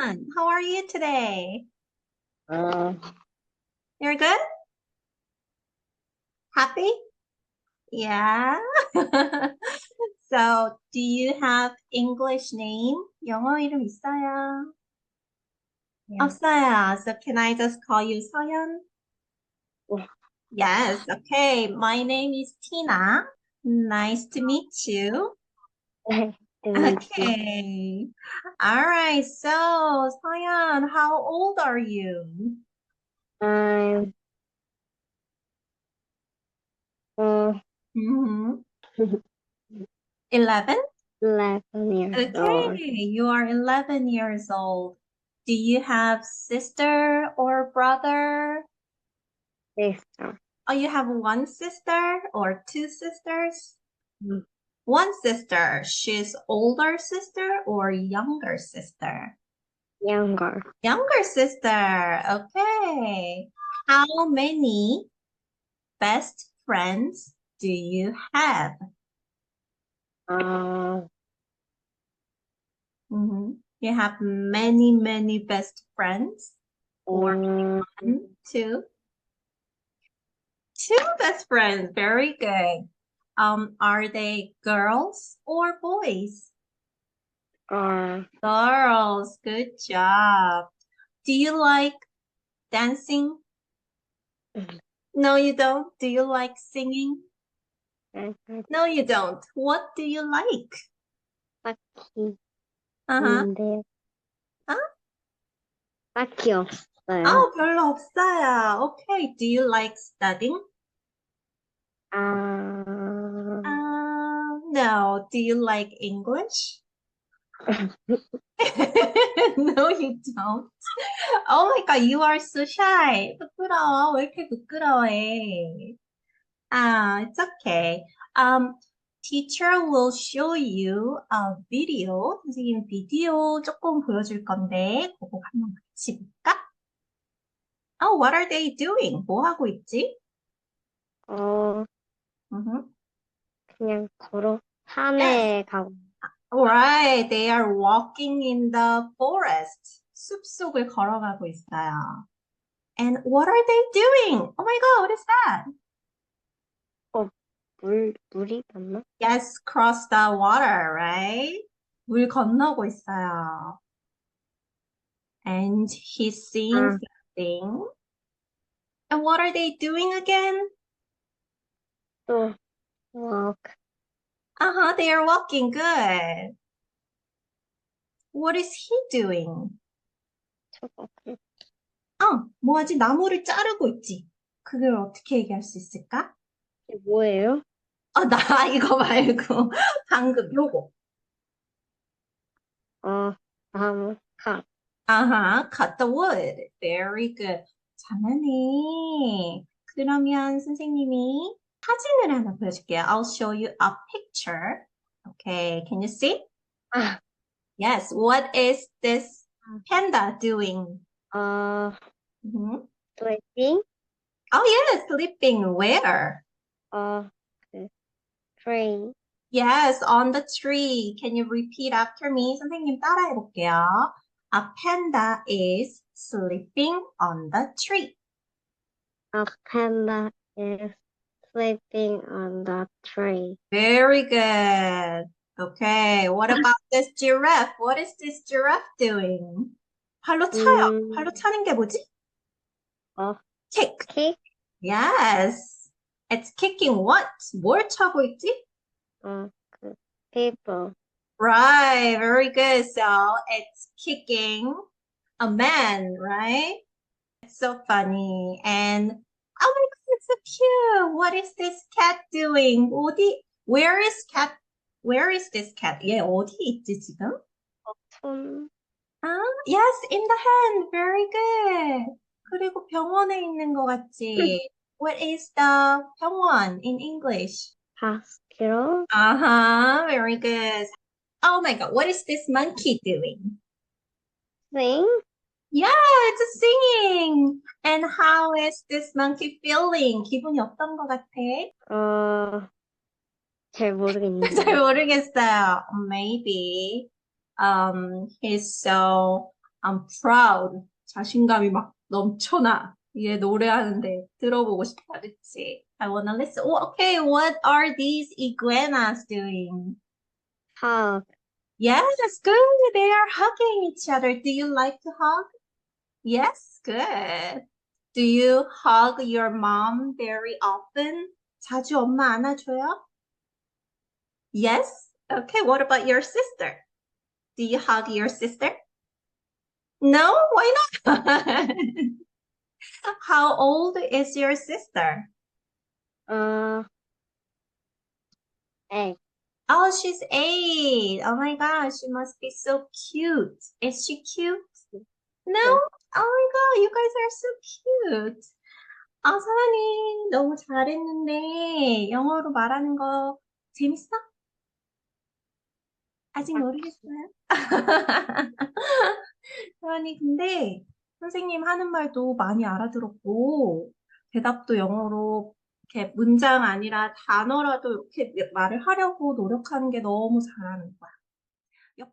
서연, how are you today? Uh, You're good? Happy? Yeah. So, do you have English name? 영어 이름 있어요? Yeah. 없어요. So, can I just call you 서연? Yeah. Yes. Okay. My name is Tina. Nice to meet you. to meet you. Okay. All right. So, 서연, how old are you? I'm uh, Mm-hmm. 11? 11 years old. Okay, you are 11 years old. Do you have sister or brother? Sister. Oh, you have one sister or two sisters? Mm. One sister. She's older sister or younger sister? Younger. Younger sister. Okay. How many best friends do you have? Uh, Mhm. You have many, many best friends? Or mm, one, two? Two best friends. Very good Um, are they girls or boys? uh, Girls. Good job. Do you like dancing? Mhm. No, you don't. Do you like singing? uh, No, you don't. What do you like? 딱히 Uh-huh. 있는데 어? 딱히 없어요. 어, 별로 없어요. Okay. Do you like studying? 아, Um, no. Do you like English? No, you don't. Oh my God, you are so shy. 부끄러워. 왜 이렇게 부끄러워해? Ah, it's okay. Um, teacher will show you a video. 선생님 비디오 조금 보여줄 건데, 그거 한번 같이 볼까? Oh, what are they doing? 뭐 하고 있지? 어, Mhm. 그냥 걸어 산에 가고 Alright, they are walking in the forest. 숲속을 걸어가고 있어요. And what are they doing? Oh my God, what is that? 물 물이 맞나? Yes, cross the water, right? 물 건너고 있어요. And he's seeing 아. something. And what are they doing again? 또 walk Uh-huh, they are walking. Good. What is he doing? 저거 어, 뭐하지? 나무를 자르고 있지. 그걸 어떻게 얘기할 수 있을까? 이게 뭐예요? 어, 나 이거 말고 방금 요거. 어, 나무 칸. 아하, cut the wood. Very good. 잘하네. 그러면 선생님이 사진을 하나 보여줄게요. I'll show you a picture. Okay, can you see? 아, Yes, what is this panda doing? 어, Mhm. sleeping. Oh, yes, sleeping. Where? 어, 그 train. Yes, on the tree. Can you repeat after me? 선생님 따라해 볼게요. A panda is sleeping on the tree. A panda is sleeping on the tree. Very good. Okay, what about this giraffe? What is this giraffe doing? 발로 차요. 음. 발로 차는 게 뭐지? 어, Kick. kick. Yes. It's kicking what? 뭘 차고 있지? 어, 그 people. Right, very good. So it's kicking a man, right? It's so funny. And oh my God, it's so cute. What is this cat doing? 어디, where is cat? Where is this cat? 얘 어디 있지 지금? 손, 아, yes, in the hand. Very good. 그리고 병원에 있는 것 같지? What is the 병원 in English? hospital. Uh-huh, very good. Oh my God, what is this monkey doing? Sing. Yeah, it's singing. And how is this monkey feeling? 기분이 어떤 것 같아? 어, 잘 모르겠는데. 잘 모르겠어요. Maybe um he's so I'm proud. 자신감이 막 넘쳐나. 얘 노래하는데 들어보고 싶다, 그치? I wanna listen. Oh, okay, what are these iguanas doing? hug, Yes, good. They are hugging each other. Do you like to hug? Yes, good. Do you hug your mom very often? 자주 엄마 안아줘요? Yes. Okay, what about your sister? Do you hug your sister? No, why not? How old is your sister? uh, egg, Oh, she's eight. Oh my gosh, she must be so cute. Is she cute? No? Oh my God, you guys are so cute. 아, 사랑이 너무 잘했는데 영어로 말하는 거 재밌어? 아직 모르겠어요. 사랑이 근데 선생님 하는 말도 많이 알아들었고 대답도 영어로 이렇게 문장 아니라 단어라도 이렇게 말을 하려고 노력하는 게 너무 잘하는 거야. 옆에